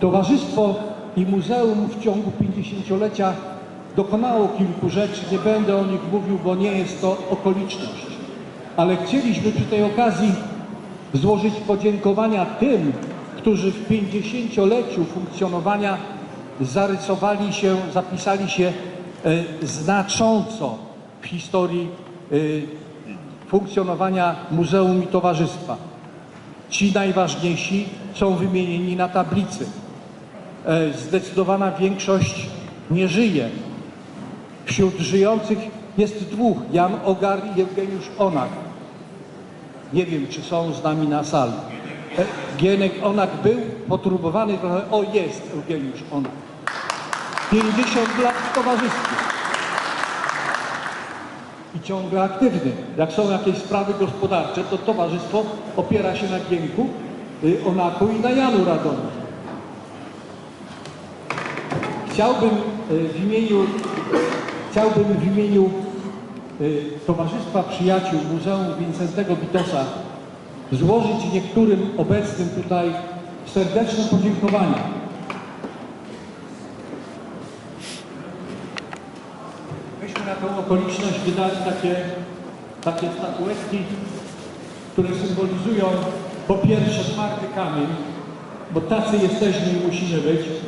Towarzystwo i muzeum w ciągu 50-lecia dokonało kilku rzeczy. Nie będę o nich mówił, bo nie jest to okoliczność. Ale chcieliśmy przy tej okazji złożyć podziękowania tym, którzy w 50-leciu funkcjonowania zarysowali się, zapisali się e, znacząco w historii e, funkcjonowania muzeum i towarzystwa. Ci najważniejsi są wymienieni na tablicy. E, Zdecydowana większość nie żyje. Wśród żyjących jest dwóch, Jan Ogar i Eugeniusz Onak. Nie wiem, czy są z nami na sali. E, Gienek Onak był poturbowany trochę. O, jest Eugeniusz Onak. 50 lat w towarzystwie. I ciągle aktywny. Jak są jakieś sprawy gospodarcze, to towarzystwo opiera się na Gienku, y, Onaku i na Janu Radomiu. Chciałbym y, w imieniu, chciałbym w imieniu y, Towarzystwa Przyjaciół Muzeum Wincentego Witosa złożyć niektórym obecnym tutaj serdeczne podziękowania. Myśmy na tę okoliczność wydali takie, takie statuetki, które symbolizują po pierwsze twardy kamień, bo tacy jesteśmy i musimy być.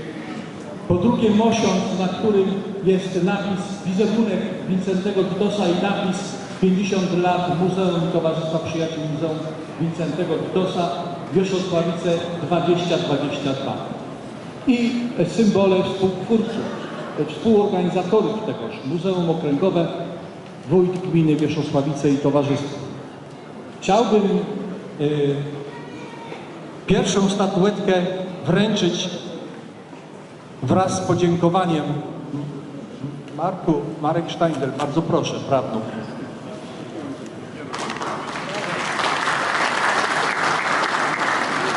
Po drugie mosiąc, na którym jest napis, wizerunek Wincentego Witosa i napis 50 lat Muzeum Towarzystwa Przyjaciół Muzeum Wincentego Witosa, Wierzchosławice 2022. I symbole współtwórców, współorganizatorów tegoż, Muzeum Okręgowe, Wójt Gminy Wierzchosławice i Towarzystwo. Chciałbym y, pierwszą statuetkę wręczyć wraz z podziękowaniem Marku, Marek Steindl, bardzo proszę, prawdą.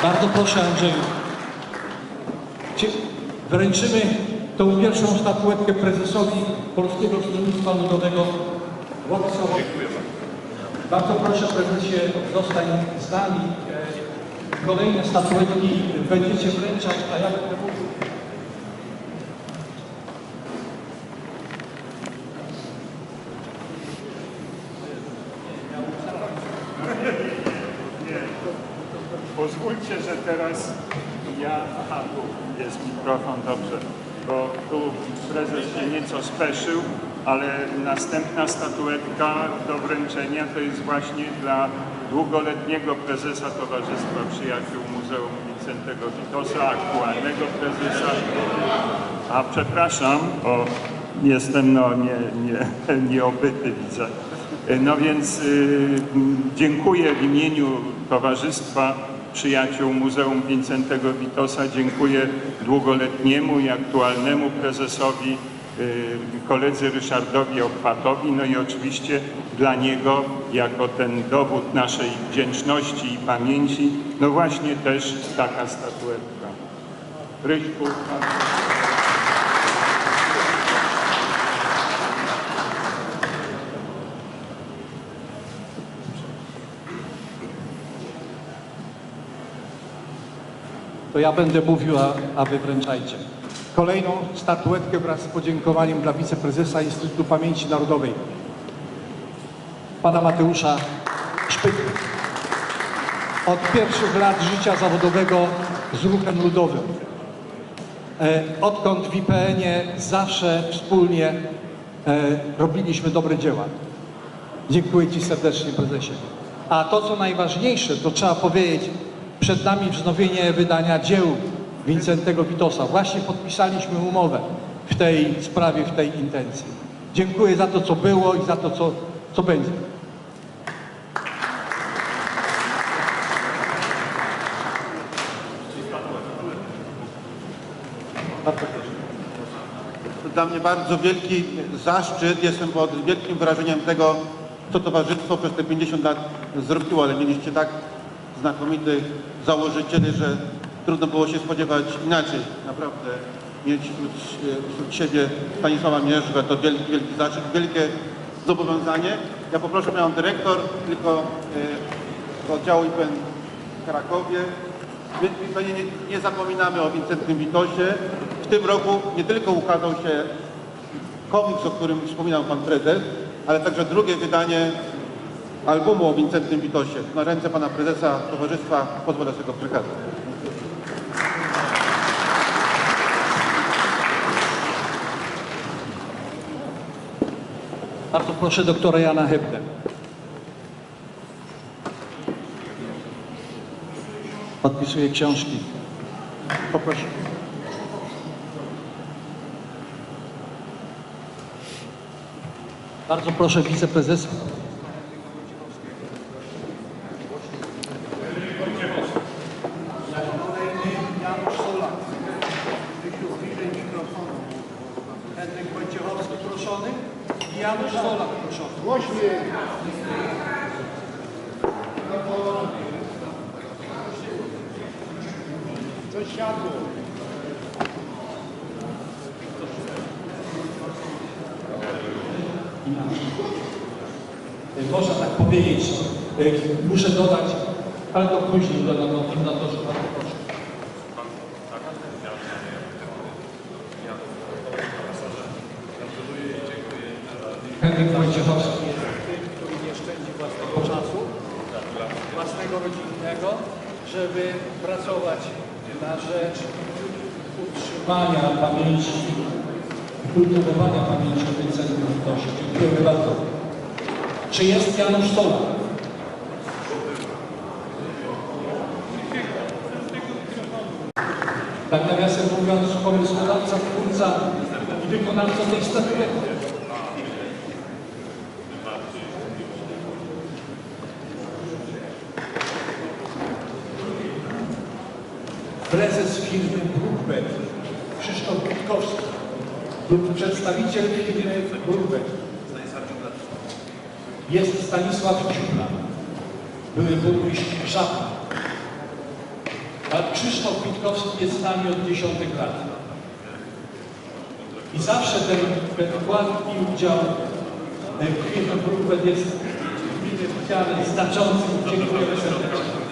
Bardzo proszę Andrzeju. Cie- Wręczymy tą pierwszą statuetkę prezesowi Polskiego Stronnictwa Ludowego Władysławowi. Bardzo proszę prezesie, zostań z nami. Kolejne statuetki będziecie wręczać, a ja będę mówił. Pozwólcie, że teraz ja, aha, tu jest mikrofon, dobrze, bo tu prezes się nieco speszył, ale następna statuetka do wręczenia to jest właśnie dla długoletniego prezesa Towarzystwa Przyjaciół Muzeum Wincentego Witosa, aktualnego prezesa. A przepraszam, bo jestem no nie, nie, nieobyty widzę. No więc y, dziękuję w imieniu Towarzystwa Przyjaciół Muzeum Wincentego Witosa, dziękuję długoletniemu i aktualnemu prezesowi, y, koledze Ryszardowi Okwatowi, no i oczywiście dla niego jako ten dowód naszej wdzięczności i pamięci, no właśnie też taka statuetka. Ryśku, to ja będę mówił, a, a wy wręczajcie. Kolejną statuetkę wraz z podziękowaniem dla wiceprezesa Instytutu Pamięci Narodowej, pana Mateusza Szpyty. Od pierwszych lat życia zawodowego z ruchem ludowym. E, Odkąd w IPN-ie zawsze wspólnie e, robiliśmy dobre dzieła. Dziękuję Ci serdecznie, prezesie. A to, co najważniejsze, to trzeba powiedzieć, przed nami wznowienie wydania dzieł Wincentego Witosa. Właśnie podpisaliśmy umowę w tej sprawie, w tej intencji. Dziękuję za to, co było i za to, co, co będzie. Dla mnie bardzo wielki zaszczyt. Jestem pod wielkim wrażeniem tego, co towarzystwo przez te 50 lat zrobiło, ale mieliście tak znakomitych założycieli, że trudno było się spodziewać inaczej. Naprawdę mieć wśród, wśród siebie Stanisława Mierzwę to wielki, wielki zaszczyt, wielkie zobowiązanie. Ja poproszę panią dyrektor tylko e, z oddziału IPN w Krakowie panie, nie, nie zapominamy o Wincentym Witosie. W tym roku nie tylko ukazał się komiks, o którym wspominał pan prezes, ale także drugie wydanie albumu o Wincentym Witosie. Na ręce pana prezesa towarzystwa pozwolę sobie go przekazać. Bardzo proszę doktora Jana Hebdę. Podpisuje książki. Poproszę. Bardzo proszę wiceprezesa. Janusz proszony. Głośniej. Do światło. Można tak powiedzieć, e, muszę dodać, ale to później dodam na to, że Henryk Wojciechowski tym, który nie szczędzi własnego czasu, własnego rodzinnego, żeby pracować na rzecz utrzymania pamięci, kultywowania pamięci o Wincenty Witosie. Dziękujemy bardzo. Czy jest Janusz Solak? Tak nawiasem mówiąc, pomysłodawca, twórca i wykonawca tej statuety. Prezes firmy Brookbet, Krzysztof Witkowski lub przedstawiciel firmy Brookbet. Jest Stanisław Ciupla, były burmistrz Żabka. A Krzysztof Witkowski jest z nami od dziesiątek lat. I zawsze ten, ten wkład i udział e, w firmie Brookbet jest mile widziany, znaczący. Dziękujemy serdecznie.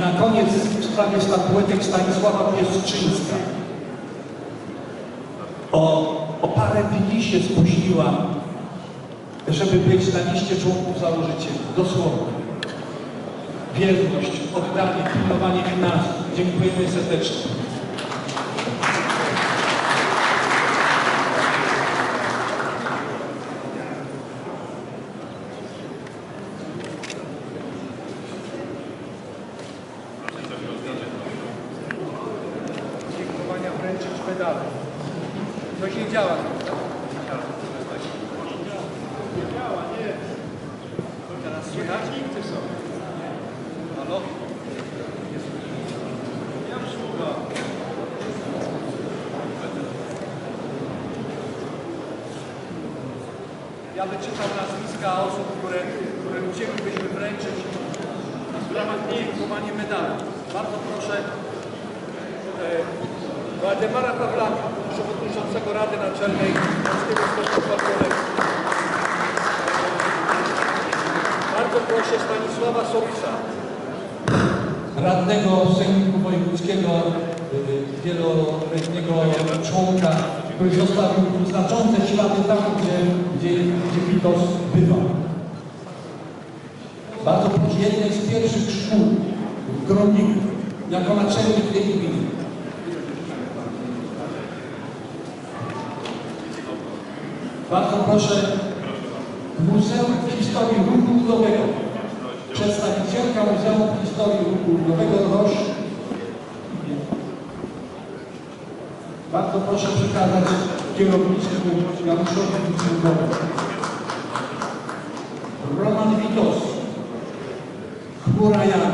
Na koniec w sprawie statuetek Stanisława Pieszczyńska. O, o parę dni się spóźniła, żeby być na liście członków założycieli. Dosłownie. Wierność, oddanie, pilnowanie finansów. Dziękujemy serdecznie. Wręczyć medale. To się działa. Teraz słychać? Halo? Ja wyczytam nazwiska osób, które, które chcielibyśmy wręczyć w ramach podziękowania medali. Bardzo proszę Waldemara Pawlaka, przewodniczącego Rady Naczelnej Polskiego Związku Kolekcji. Bardzo proszę Stanisława Sołisa. Radnego Sejmiku Wojewódzkiego, y, wieloletniego członka, który zostawił znaczące ślady tam, gdzie, gdzie, gdzie Witos bywał. Bardzo proszę jednej z pierwszych szkół w Groniku, jako naczelnik tej gminy. Bardzo proszę Muzeum Historii Ruchu Ludowego. Przedstawicielka Muzeum Historii Ruchu Ludowego Roś. Bardzo proszę przekazać kierownictwu Januszowi Wicynkowi. Roman Witos. Chmura Jan.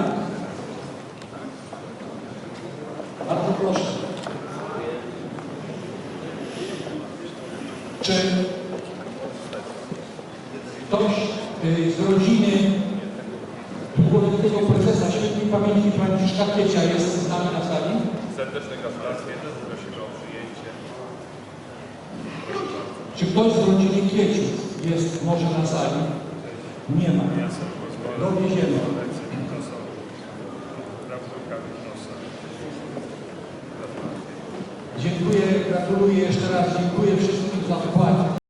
Bardzo proszę. Czy ktoś y, z rodziny długoletniego prezesa świętej pamięci Franciszka Kiecia jest z nami na sali? Serdeczne gratulacje, prosimy o przyjęcie. Czy ktoś z rodziny Kieciów jest może na sali? Nie ma. Prawdopodobnie nosa. Dziękuję, gratuluję jeszcze raz, dziękuję wszystkim za wkład.